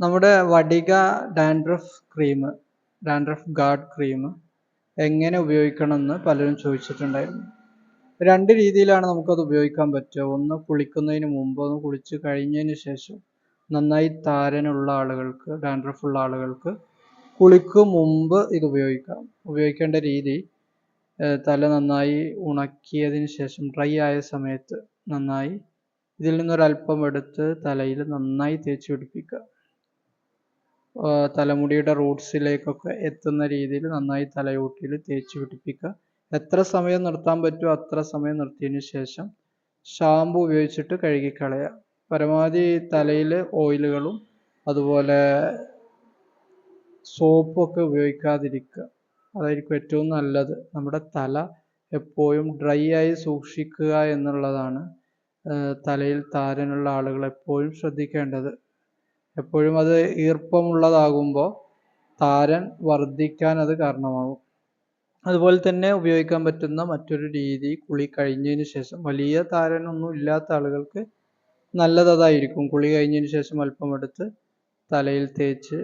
നമ്മുടെ Vatika dandruff cream dandruff guard cream എങ്ങനെ ഉപയോഗിക്കണം എന്ന് പലരും ചോദിച്ചിട്ടുണ്ടായിരുന്നു. രണ്ട് രീതിയിലാണ് നമുക്കത് ഉപയോഗിക്കാൻ പറ്റുക. ഒന്ന് കുളിക്കുന്നതിന് മുമ്പ് ഒന്ന് കുളിച്ച് കഴിഞ്ഞതിന് ശേഷം നന്നായി താരനുള്ള ആളുകൾക്ക് ഡാൻഡ്രഫ് ഉള്ള ആളുകൾക്ക് കുളിക്കും മുമ്പ് ഇത് ഉപയോഗിക്കാം. ഉപയോഗിക്കേണ്ട രീതി തല നന്നായി ഉണക്കിയതിന് ശേഷം ഡ്രൈ ആയ സമയത്ത് നന്നായി ഇതിൽ നിന്നൊരല്പം എടുത്ത് തലയിൽ നന്നായി തേച്ച് പിടിപ്പിക്കുക. തലമുടിയുടെ റൂട്ട്സിലേക്കൊക്കെ എത്തുന്ന രീതിയിൽ നന്നായി തലയോട്ടിയിൽ തേച്ച് പിടിപ്പിക്കുക. എത്ര സമയം നിർത്താൻ പറ്റുമോ അത്ര സമയം നിർത്തിയതിന് ശേഷം ഷാമ്പു ഉപയോഗിച്ചിട്ട് കഴുകിക്കളയുക. പരമാവധി തലയിൽ ഓയിലുകളും അതുപോലെ സോപ്പൊക്കെ ഉപയോഗിക്കാതിരിക്കുക. അതായിരിക്കും ഏറ്റവും നല്ലത്. നമ്മുടെ തല എപ്പോഴും ഡ്രൈ ആയി സൂക്ഷിക്കുക എന്നുള്ളതാണ് തലയിൽ താരനുള്ള ആളുകൾ എപ്പോഴും ശ്രദ്ധിക്കേണ്ടത്. എപ്പോഴും അത് ഈർപ്പമുള്ളതാകുമ്പോൾ താരൻ വർദ്ധിക്കാൻ അത് കാരണമാകും. അതുപോലെ തന്നെ ഉപയോഗിക്കാൻ പറ്റുന്ന മറ്റൊരു രീതി കുളി കഴിഞ്ഞതിന് ശേഷം വലിയ താരനൊന്നും ഇല്ലാത്ത ആളുകൾക്ക് നല്ലതായിരിക്കും കുളി കഴിഞ്ഞതിന് ശേഷം അല്പം എടുത്ത് തലയിൽ തേച്ച്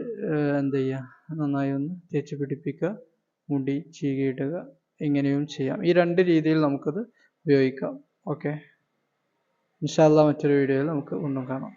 എന്ത് ചെയ്യുക നന്നായി ഒന്ന് തേച്ച് പിടിപ്പിക്കുക മുടി ചീകിയിടുക ഇങ്ങനെയും ചെയ്യാം. ഈ രണ്ട് രീതിയിൽ നമുക്കത് ഉപയോഗിക്കാം. ഓക്കെ? ഇൻഷാല്ല മറ്റൊരു വീഡിയോയിൽ നമുക്ക് വീണ്ടും കാണാം.